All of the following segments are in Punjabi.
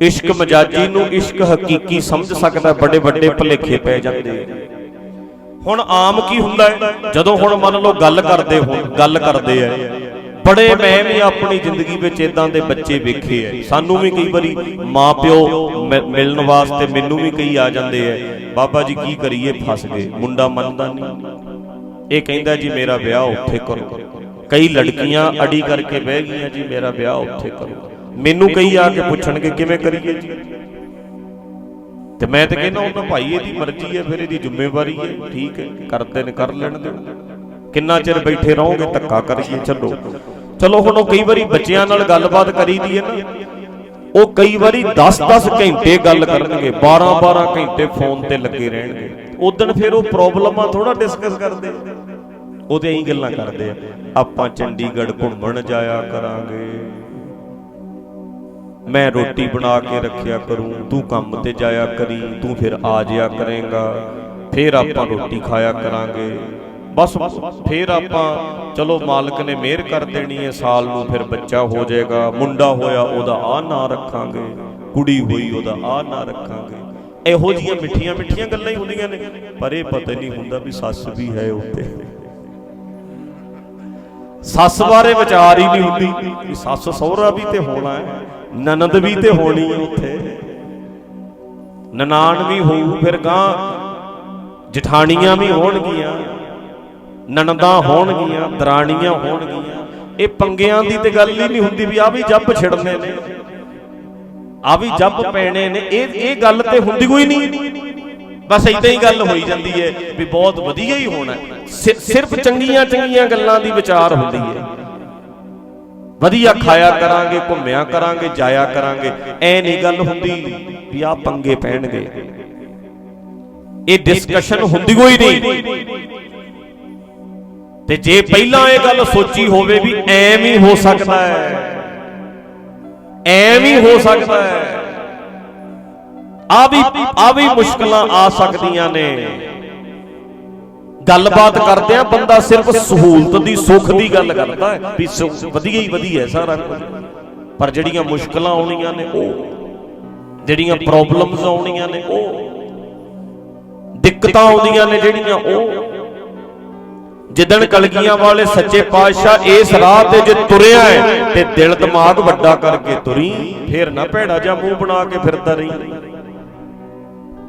ਇਸ਼ਕ ਮਜਾਜੀ ਨੂੰ ਇਸ਼ਕ ਹਕੀਕੀ ਸਮਝ ਸਕਦਾ, ਬੜੇ ਵੱਡੇ ਭਲੇਖੇ ਪੈ ਜਾਂਦੇ। ਹੁਣ ਆਮ ਕੀ ਹੁੰਦਾ ਹੈ? ਜਦੋਂ ਹੁਣ ਮੰਨ ਲਓ ਗੱਲ ਕਰਦੇ ਹੋ ਗੱਲ ਕਰਦੇ ਆ। ਬੜੇ ਮੈਂ ਵੀ ਆਪਣੀ ਜ਼ਿੰਦਗੀ ਵਿੱਚ ਇਦਾਂ ਦੇ ਬੱਚੇ ਵੇਖੇ ਐ ਸਾਨੂੰ ਵੀ ਕਈ ਵਾਰੀ ਮਾਪਿਓ ਮਿ- ਮਿਲਣ ਵਾਸਤੇ ਮੈਨੂੰ ਵੀ ਕਈ ਆ ਜਾਂਦੇ ਐ ਬਾਬਾ ਜੀ ਕੀ ਕਰੀਏ? ਫਸ ਗਏ। ਮੁੰਡਾ ਮੰਨਦਾ ਨਹੀਂ। ਇਹ ਕਹਿੰਦਾ ਜੀ, ਮੇਰਾ ਵਿਆਹ ਉੱਥੇ ਕਰੋ। ਕਈ ਲੜਕੀਆਂ ਅੜੀ ਕਰਕੇ ਬਹਿ ਗਈਆਂ, ਜੀ, ਮੇਰਾ ਵਿਆਹ ਉੱਥੇ ਕਰੋ। ਮੈਨੂੰ ਕਈ ਆ ਕੇ ਪੁੱਛਣਗੇ ਕਿਵੇਂ ਕਰੀਏ ਜੀ? ਤੇ ਮੈਂ ਤੇ ਕਹਿੰਦਾ ਉਹਨਾਂ ਭਾਈ ਇਹਦੀ ਮਰਜ਼ੀ ਹੈ ਫਿਰ ਇਹਦੀ ਜ਼ਿੰਮੇਵਾਰੀ ਹੈ। ਠੀਕ ਹੈ ਕਰਦੇ ਨੇ ਕਰ ਲੈਣ ਦਿਓ। ਕਿੰਨਾ ਚਿਰ ਬੈਠੇ ਰਹੋਗੇ ਧੱਕਾ ਕਰੀਏ ਚੱਲੋ ਚਲੋ ਹੁਣ ਉਹ ਕਈ ਵਾਰੀ ਬੱਚਿਆਂ ਨਾਲ ਗੱਲਬਾਤ ਕਰੀਦੀ ਹੈ ਨਾ। ਉਹ ਕਈ ਵਾਰੀ 10-10 ਘੰਟੇ ਗੱਲ ਕਰਨਗੇ 12-12 ਘੰਟੇ ਫੋਨ ਤੇ ਲੱਗੇ ਰਹਿਣਗੇ। ਉਦੋਂ ਫਿਰ ਉਹ ਪ੍ਰੋਬਲਮਾਂ ਥੋੜਾ ਡਿਸਕਸ ਕਰਦੇ ਉਹਦੇ ਐਂ ਗੱਲਾਂ ਕਰਦੇ ਆ। ਆਪਾਂ ਚੰਡੀਗੜ੍ਹ ਘੁੰਮਣ ਜਾਇਆ ਕਰਾਂਗੇ। ਮੈਂ ਰੋਟੀ ਬਣਾ ਕੇ ਰੱਖਿਆ ਕਰੂੰ, ਤੂੰ ਕੰਮ ਤੇ ਜਾਇਆ ਕਰੀ, ਤੂੰ ਫਿਰ ਆ ਜਾਇਆ ਕਰੇਗਾ। ਫਿਰ ਆਪਾਂ ਰੋਟੀ ਖਾਇਆ ਕਰਾਂਗੇ। ਬਸ ਫਿਰ ਆਪਾਂ, ਚਲੋ ਮਾਲਕ ਨੇ ਮਿਹਰ ਕਰ ਦੇਣੀ ਹੈ, ਸਾਲ ਨੂੰ ਫਿਰ ਬੱਚਾ ਹੋ ਜਾਏਗਾ, ਮੁੰਡਾ ਹੋਇਆ ਉਹਦਾ ਆ ਨਾਂ ਰੱਖਾਂਗੇ, ਕੁੜੀ ਹੋਈ ਉਹਦਾ ਆ ਨਾਂ ਰੱਖਾਂਗੇ। ਇਹੋ ਜੀਆਂ ਮਿੱਠੀਆਂ ਮਿੱਠੀਆਂ ਗੱਲਾਂ ਹੀ ਹੁੰਦੀਆਂ ਨੇ, ਪਰ ਇਹ ਪਤਾ ਨਹੀਂ ਹੁੰਦਾ ਵੀ ਸੱਸ ਵੀ ਹੈ ਉੱਤੇ। ਸੱਸ ਬਾਰੇ ਵਿਚਾਰ ਹੀ ਨਹੀਂ ਹੁੰਦੀ ਕਿ ਸੱਸ ਸਹੁਰਾ ਵੀ ਤੇ ਹੋਣਾ ਹੈ। ਨਨਦ ਵੀ ਤੇ ਹੋਣੀ ਹੈ ਉੱਥੇ। ਨਨਾਣ ਵੀ ਹੋਊ ਫਿਰ ਗਾਂ, ਜਠਾਣੀਆਂ ਵੀ ਹੋਣਗੀਆਂ ਨਨਦਾਂ ਹੋਣਗੀਆਂ, ਦਰਾਣੀਆਂ ਹੋਣਗੀਆਂ। ਇਹ ਪੰਗਿਆਂ ਦੀ ਤੇ ਗੱਲ ਹੀ ਨਹੀਂ ਹੁੰਦੀ ਵੀ ਆ ਵੀ ਜੱਬ ਛਿੜਨੇ ਨੇ। ਆ ਵੀ ਜੱਬ ਪੈਣੇ ਨੇ। ਇਹ ਇਹ ਗੱਲ ਤੇ ਹੁੰਦੀ ਕੋਈ ਨਹੀਂ। ਬਸ ਇਦਾਂ ਹੀ ਗੱਲ ਹੋਈ ਜਾਂਦੀ ਹੈ ਵੀ ਬਹੁਤ ਵਧੀਆ ਹੀ ਹੋਣਾ। ਹੈ। ਸਿਰਫ ਚੰਗੀਆਂ ਚੰਗੀਆਂ ਗੱਲਾਂ ਦੀ ਵਿਚਾਰ ਹੁੰਦੀ ਹੈ ਵਧੀਆ ਖਾਇਆ ਕਰਾਂਗੇ, ਘੁੰਮਿਆ ਕਰਾਂਗੇ, ਜਾਇਆ ਕਰਾਂਗੇ। ਐ ਨਹੀਂ ਗੱਲ ਹੁੰਦੀ ਵੀ ਆ ਪੰਗੇ ਪੈਣਗੇ। ਇਹ ਡਿਸਕਸ਼ਨ ਹੁੰਦੀ ਕੋਈ ਨਹੀਂ। ਤੇ ਜੇ ਪਹਿਲਾਂ ਇਹ ਗੱਲ ਸੋਚੀ ਹੋਵੇ ਵੀ ਐਵੇਂ ਹੀ ਹੋ ਸਕਦਾ ਹੈ ਐਵੇਂ ਹੀ ਹੋ ਸਕਦਾ ਹੈ ਆ ਵੀ ਆ ਵੀ ਮੁਸ਼ਕਲਾਂ ਆ ਸਕਦੀਆਂ ਨੇ। ਗੱਲਬਾਤ ਕਰਦੇ ਆ ਬੰਦਾ ਸਿਰਫ ਸਹੂਲਤ ਦੀ ਸੁੱਖ ਦੀ ਗੱਲ ਕਰਦਾ ਹੈ ਵੀ ਸੁੱਖ ਵਧੀਆ ਹੀ ਵਧੀਆ ਹੈ ਸਾਰਾ ਕੁਝ। ਪਰ ਜਿਹੜੀਆਂ ਮੁਸ਼ਕਲਾਂ ਆਉਣੀਆਂ ਨੇ ਉਹ ਜਿਹੜੀਆਂ ਪ੍ਰੋਬਲਮਸ ਆਉਣੀਆਂ ਨੇ ਉਹ ਦਿੱਕਤਾਂ ਆਉਂਦੀਆਂ ਨੇ ਜਿਹੜੀਆਂ ਉਹ। ਜਿੱਦਣ ਕਲਗੀਆਂ ਵਾਲੇ ਸੱਚੇ ਪਾਤਸ਼ਾਹ ਇਸ ਰਾਹ ਤੇ ਜੇ ਤੁਰਿਆ ਹੈ ਤੇ ਦਿਲ ਦਿਮਾਗ ਵੱਡਾ ਕਰਕੇ ਤੁਰੀ ਫੇਰ ਨਾ ਭੈੜਾ ਜਾਂ ਮੂੰਹ ਬਣਾ ਕੇ ਫਿਰਦਾ ਰਹੀ।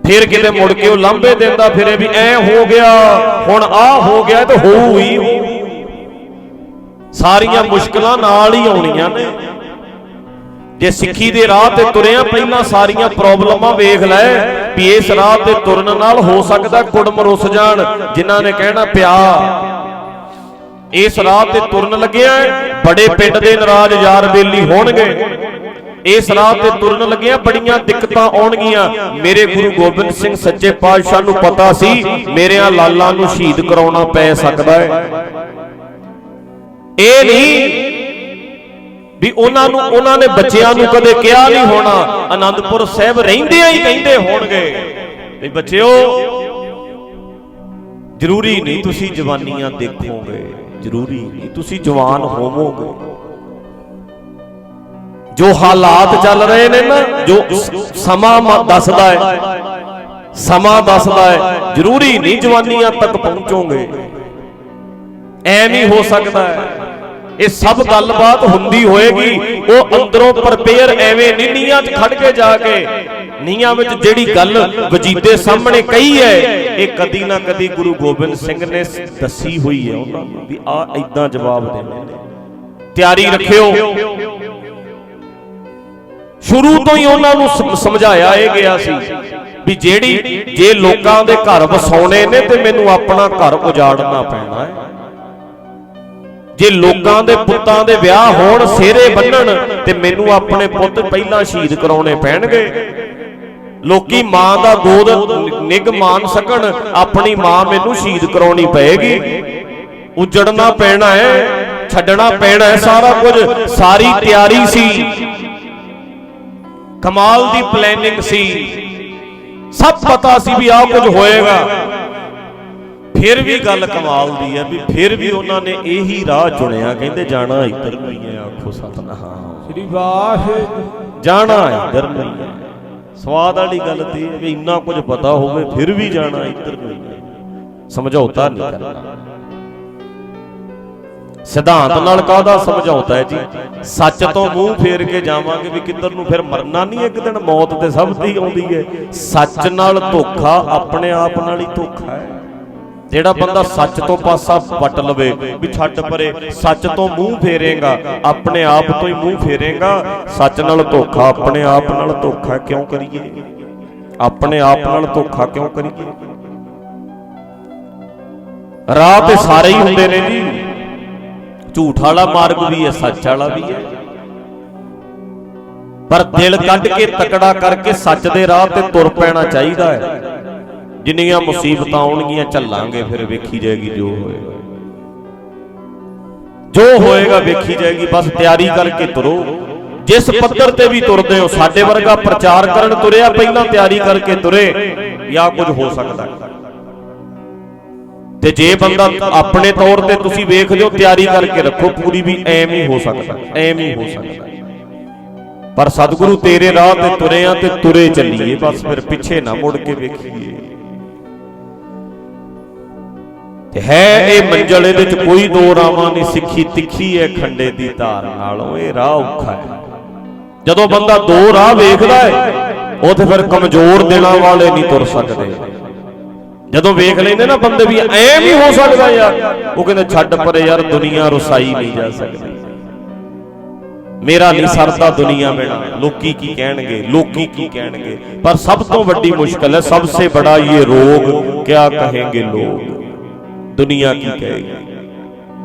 ਫਿਰ ਕਿਤੇ ਮੁੜ ਕੇ ਉਹ ਲਾਂਬੇ ਦਿੰਦਾ, ਫਿਰੇ ਵੀ ਐ ਹੋ ਗਿਆ। ਹੁਣ ਆ ਹੋ ਗਿਆ ਤੇ ਹੋਊ ਹੀ ਸਾਰੀਆਂ ਮੁਸ਼ਕਲਾਂ ਨਾਲ ਹੀ ਆਉਣੀਆਂ ਨੇ। ਜੇ ਸਿੱਖੀ ਦੇ ਰਾਹ ਤੇ ਤੁਰਿਆ ਪਹਿਲਾਂ ਸਾਰੀਆਂ ਪ੍ਰੋਬਲਮਾਂ ਵੇਖ ਲੈ, ਵੀ ਇਸ ਰਾਹ ਤੇ ਤੁਰਨ ਨਾਲ ਹੋ ਸਕਦਾ ਕੁੜਮ ਰੁੱਸ ਜਾਣ, ਜਿਨ੍ਹਾਂ ਨੇ ਕਹਿਣਾ ਪਿਆ। ਇਸ ਰਾਹ ਤੇ ਤੁਰਨ ਲੱਗਿਆ, ਬੜੇ ਪਿੰਡ ਦੇ ਨਾਰਾਜ਼ ਯਾਰ ਬੇਲੀ ਹੋਣਗੇ। ਇਸ ਰਾਹ ਤੇ ਤੁਰਨ ਲੱਗਿਆ ਬੜੀਆਂ ਦਿੱਕਤਾਂ ਆਉਣਗੀਆਂ। ਮੇਰੇ ਗੁਰੂ ਗੋਬਿੰਦ ਸਿੰਘ ਸੱਚੇ ਪਾਤਸ਼ਾਹ ਨੂੰ ਪਤਾ ਸੀ, ਮੇਰਿਆਂ ਲਾਲਾਂ ਨੂੰ ਸ਼ਹੀਦ ਕਰਾਉਣਾ ਪੈ ਸਕਦਾ ਹੈ। ਇਹ ਨਹੀਂ ਵੀ ਉਹਨਾਂ ਨੂੰ, ਉਹਨਾਂ ਨੇ ਬੱਚਿਆਂ ਨੂੰ ਕਦੇ ਕਿਹਾ ਨਹੀਂ ਹੋਣਾ ਆਨੰਦਪੁਰ ਸਾਹਿਬ ਰਹਿੰਦਿਆਂ ਹੀ ਕਹਿੰਦੇ ਹੋਣਗੇ ਵੀ ਬੱਚਿਓ, ਜ਼ਰੂਰੀ ਨਹੀਂ ਤੁਸੀਂ ਜਵਾਨੀਆਂ ਦੇਖੋਗੇ, ਜ਼ਰੂਰੀ ਨਹੀਂ ਤੁਸੀਂ ਜਵਾਨ ਹੋਵੋਗੇ। ਜੋ ਹਾਲਾਤ ਚੱਲ ਰਹੇ ਨੇ ਨਾ, ਜੋ ਸਮਾਂ ਦੱਸਦਾ ਹੈ, ਸਮਾਂ ਦੱਸਦਾ ਹੈ, ਜ਼ਰੂਰੀ ਨਹੀਂ ਜਵਾਨੀਆਂ ਤੱਕ ਪਹੁੰਚੋਗੇ। ਐਵੇਂ ਹੋ ਸਕਦਾ ਹੈ। ਇਹ ਸਭ ਗੱਲਬਾਤ ਹੁੰਦੀ ਹੋਏਗੀ, ਉਹ ਅੰਦਰੋਂ ਪ੍ਰਪੇਅਰ ਐਵੇਂ ਨਹੀਂ ਨੀਆਂ 'ਚ ਖੜ ਕੇ ਜਾ ਕੇ ਨੀਆਂ ਵਿੱਚ ਜਿਹੜੀ ਗੱਲ ਵਜੀਦੇ ਸਾਹਮਣੇ ਕਹੀ ਹੈ, ਇਹ ਕਦੀ ਨਾ ਕਦੀ ਗੁਰੂ ਗੋਬਿੰਦ ਸਿੰਘ ਨੇ ਦੱਸੀ ਹੋਈ ਹੈ ਉਹਨਾਂ ਨੂੰ ਵੀ ਆ ਇਦਾਂ ਜਵਾਬ ਦੇਣੇ ਤਿਆਰੀ ਰੱਖਿਓ। ਸ਼ੁਰੂ ਤੋਂ ਹੀ ਉਹਨਾਂ ਨੂੰ ਸਮਝਾਇਆ ਇਹ ਗਿਆ ਸੀ ਵੀ ਜਿਹੜੀ ਜੇ ਲੋਕਾਂ ਦੇ ਘਰ ਵਸਾਉਣੇ ਨੇ ਤੇ ਮੈਨੂੰ ਆਪਣਾ ਘਰ ਉਜਾੜਨਾ ਪੈਣਾ ਹੈ। ਜੇ ਲੋਕਾਂ ਦੇ ਪੁੱਤਾਂ ਦੇ ਵਿਆਹ ਹੋਣ, ਸਿਹਰੇ ਬੰਨਣ ਤੇ ਮੈਨੂੰ ਆਪਣੇ ਪੁੱਤ ਪਹਿਲਾਂ ਸ਼ਹੀਦ ਕਰਾਉਣੇ ਪੈਣਗੇ। ਲੋਕੀ ਮਾਂ ਦਾ ਗੋਦ ਨਿਗ ਮਾਨ ਸਕਣ, ਆਪਣੀ ਮਾਂ ਮੈਨੂੰ ਸ਼ਹੀਦ ਕਰਾਉਣੀ ਪਏਗੀ। ਉਜੜਨਾ ਪੈਣਾ ਹੈ, ਛੱਡਣਾ ਪੈਣਾ ਹੈ, ਸਾਰਾ ਕੁਝ ਸਾਰੀ ਤਿਆਰੀ ਸੀ। ਕਮਾਲ ਦੀ ਪਲੈਨਿੰਗ ਸੀ। ਸਭ ਪਤਾ ਸੀ ਵੀ ਆਹ ਕੁਝ ਹੋਏਗਾ। ਫਿਰ ਵੀ ਗੱਲ ਕਮਾਲ ਦੀ ਹੈ ਵੀ ਫਿਰ ਵੀ ਉਹਨਾਂ ਨੇ ਇਹੀ ਰਾਹ ਚੁਣਿਆ। ਕਹਿੰਦੇ ਜਾਣਾ ਇੱਧਰ ਨੂੰ ਹੀ ਆਖੋ ਸਤਨਾਮ। ਸ੍ਰੀ ਵਾਹਿਗੁਰੂ। ਜਾਣਾ ਇੱਧਰ ਨਹੀਂ ਹੈ ਸਵਾਦ ਵਾਲੀ ਗੱਲ ਤੇ ਵੀ ਇੰਨਾ ਕੁਝ ਪਤਾ ਹੋਵੇ ਫਿਰ ਵੀ ਜਾਣਾ ਇੱਧਰ ਨਹੀਂ ਹੈ। ਸਮਝੌਤਾ ਨਹੀਂ ਕਰਨਾ। ਸਿਧਾਂਤ ਨਾਲ ਕਾਹਦਾ ਸਮਝੌਤਾ ਹੈ ਜੀ? ਸੱਚ ਤੋਂ ਮੂੰਹ ਫੇਰ ਕੇ ਜਾਵਾਂਗੇ ਵੀ ਕਿੱਧਰ ਨੂੰ ਫਿਰ ਮਰਨਾ ਨਹੀਂ ਇੱਕ ਦਿਨ ਮੌਤ ਤੇ ਸਭ ਦੀ ਆਉਂਦੀ ਹੈ। ਸੱਚ ਨਾਲ ਧੋਖਾ ਆਪਣੇ ਆਪ ਨਾਲ ਹੀ ਧੋਖਾ ਹੈ। ਜਿਹੜਾ ਬੰਦਾ ਸੱਚ ਤੋਂ ਪਾਸਾ ਪਟ ਲਵੇ ਵੀ ਛੱਡ ਪਰੇ ਸੱਚ ਤੋਂ ਮੂੰਹ ਫੇਰੇਗਾ ਆਪਣੇ ਆਪ ਤੋਂ ਹੀ ਮੂੰਹ ਫੇਰੇਗਾ ਸੱਚ ਨਾਲ ਧੋਖਾ ਆਪਣੇ ਆਪ ਨਾਲ ਧੋਖਾ ਕਿਉਂ ਕਰੀਏ? ਆਪਣੇ ਆਪ ਨਾਲ ਧੋਖਾ ਕਿਉਂ ਕਰੀਏ? ਰਾਹ ਤੇ ਸਾਰੇ ਹੀ ਹੁੰਦੇ ਨੇ ਜੀ। ਝੂਠ ਵਾਲਾ ਮਾਰਗ ਵੀ ਹੈ ਸੱਚ ਵਾਲਾ ਵੀ ਹੈ। ਪਰ ਦਿਲ ਕੱਢ ਕੇ ਤਕੜਾ ਕਰਕੇ ਸੱਚ ਦੇ ਰਾਹ ਤੇ ਤੁਰ ਪੈਣਾ ਚਾਹੀਦਾ ਹੈ। ਜਿੰਨੀਆਂ ਮੁਸੀਬਤਾਂ ਆਉਣਗੀਆਂ ਝੱਲਾਂਗੇ ਫਿਰ ਵੇਖੀ ਜਾਏਗੀ ਜੋ ਹੋਏਗਾ। ਜੋ ਹੋਏਗਾ ਵੇਖੀ ਜਾਏਗੀ। ਬਸ ਤਿਆਰੀ ਕਰਕੇ ਤੁਰੋ। ਜਿਸ ਪੱਧਰ ਤੇ ਵੀ ਤੁਰਦੇ ਹੋ ਸਾਡੇ ਵਰਗਾ ਪ੍ਰਚਾਰ ਕਰਨ ਤੁਰਿਆ ਪਹਿਲਾਂ ਤਿਆਰੀ ਕਰਕੇ ਤੁਰੇ ਜਾਂ ਕੁਝ ਹੋ ਸਕਦਾ। ਹੈ ਤੇ ਜੇ ਬੰਦਾ ਆਪਣੇ ਤੌਰ ਤੇ ਤੁਸੀਂ ਵੇਖ ਲਿਓ ਤਿਆਰੀ ਕਰਕੇ ਰੱਖੋ, ਪੂਰੀ ਵੀ ਐਮ ਹੀ ਹੋ ਸਕਦਾ, ਐਵੇਂ ਹੀ ਹੋ ਸਕਦਾ। ਪਰ ਸਤਿਗੁਰੂ ਤੇਰੇ ਰਾਹ ਤੇ ਤੁਰੇ ਆ ਤੇ ਤੁਰੇ ਚੱਲੀਏ, ਬਸ ਫਿਰ ਪਿੱਛੇ ਨਾ ਮੁੜ ਕੇ ਵੇਖੀਏ। ਤੇ ਹੈ ਇਹ ਮੰਜ਼ਲ ਇਹਦੇ ਚ ਕੋਈ ਦੋ ਰਾਵਾਂ ਨਹੀਂ, ਸਿੱਖੀ ਤਿੱਖੀ ਹੈ ਖੰਡੇ ਦੀ ਧਾਰ ਨਾਲੋਂ, ਇਹ ਰਾਹ ਔਖਾ ਹੈ। ਜਦੋਂ ਬੰਦਾ ਦੋ ਰਾਹ ਵੇਖਦਾ ਹੈ, ਉਹ ਤੇ ਫਿਰ ਕਮਜ਼ੋਰ ਦਿਲਾਂ ਵਾਲੇ ਨਹੀਂ ਤੁਰ ਸਕਦੇ। ਜਦੋਂ ਵੇਖ ਲੈਂਦੇ ਨਾ ਬੰਦੇ ਵੀ ਐ ਵੀ ਹੋ ਸਕਦਾ ਯਾਰ, ਉਹ ਕਹਿੰਦੇ ਛੱਡ ਪਰੇ ਯਾਰ, ਦੁਨੀਆ ਰੁਸਾਈ ਨਹੀਂ ਜਾ ਸਕਦੀ। ਮੇਰਾ ਨਹੀਂ ਸਰਦਾ ਦੁਨੀਆ ਬਿਨਾ ਲੋਕੀ ਕੀ ਕਹਿਣਗੇ, ਲੋਕੀ ਕੀ ਕਹਿਣਗੇ। ਪਰ ਸਭ ਤੋਂ ਵੱਡੀ ਮੁਸ਼ਕਲ ਹੈ, ਸਭ ਸੇ ਬੜਾ ਇਹ ਰੋਗ, ਕਿਆ ਕਹੇਗੇ ਲੋਕ? ਦੁਨੀਆ ਕੀ ਕਹੇਗੀ?